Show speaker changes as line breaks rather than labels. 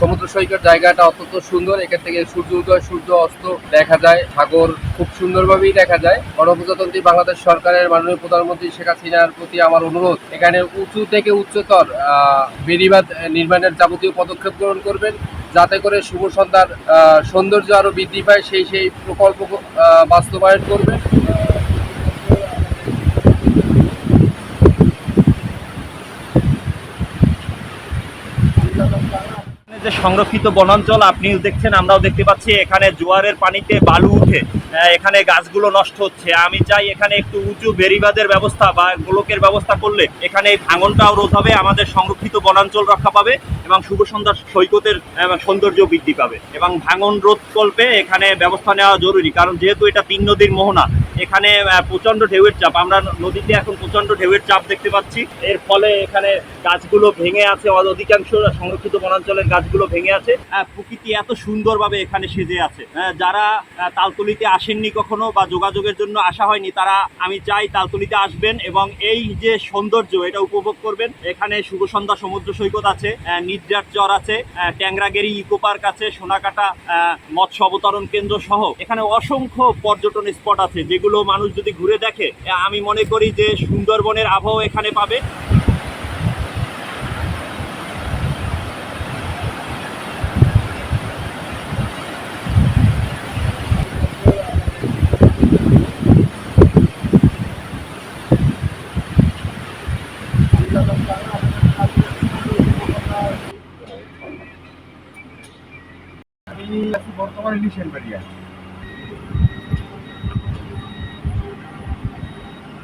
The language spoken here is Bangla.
সমুদ্র সৈকত জায়গাটা অত্যন্ত সুন্দর। এখান থেকে সূর্য উদয় সূর্য অস্ত দেখা যায়। সাগর খুব সুন্দরভাবেই দেখা যায়। গণপ্রজাতন্ত্রী বাংলাদেশ সরকারের মাননীয় প্রধানমন্ত্রী শেখ হাসিনার প্রতি আমার অনুরোধ এখানে উঁচু থেকে উচ্চতর আহ, বেড়িবাঁধ নির্মাণের যাবতীয় পদক্ষেপ গ্রহণ করবেন যাতে করে শুভ সন্ধ্যার সৌন্দর্য আরও বৃদ্ধি পায় সেই সেই প্রকল্প বাস্তবায়ন করবেন।
যে সংরক্ষিত বনাঞ্চল, আপনি দেখছেন, আমরাও দেখতে পাচ্ছি, এখানে জোয়ারের পানিতে বালু উঠে এখানে গাছগুলো নষ্ট হচ্ছে। আমি চাই এখানে একটু উঁচু বেরিবাদের ব্যবস্থা বা গোলকের ব্যবস্থা করলে এখানে এই ভাঙনটাও রোধ হবে, আমাদের সংরক্ষিত বনাঞ্চল রক্ষা পাবে এবং শুভ সন্ধ্যার সৈকতের সৌন্দর্য বৃদ্ধি পাবে। এবং ভাঙন রোধ কল্পে এখানে ব্যবস্থা নেওয়া জরুরি, কারণ যেহেতু এটা তিন নদীর মোহনা এখানে আহ, প্রচণ্ড ঢেউয়ের চাপ। আমরা নদীতে এখন প্রচণ্ড ঢেউয়ের চাপ দেখতে পাচ্ছি। এর ফলে এখানে গাছগুলো ভেঙে আছে অধিকাংশ সংরক্ষিত বনাঞ্চলের গাছগুলো ভেঙে আছে। প্রকৃতি এত সুন্দরভাবে এখানে সেজে আছে। যারা তালতলিতে আসেননি কখনো বা যোগাযোগের জন্য আসা হয়নি তারা আমি চাই তালতলিতে আসবেন এবং এই যে সৌন্দর্য এটা উপভোগ করবেন। এখানে শুভ সন্ধ্যা সমুদ্র সৈকত আছে নিদ্রার চর আছে ট্যাংরাগেরি ইকো পার্ক আছে সোনাকাটা মৎস্য অবতরণ কেন্দ্র সহ। এখানে অসংখ্য পর্যটন স্পট আছে যেগুলো মানুষ যদি ঘুরে দেখে আমি মনে করি যে সুন্দরবনের আবহাওয়া এখানে পাবে।
বর্তমানে নিশান বাড়িয়া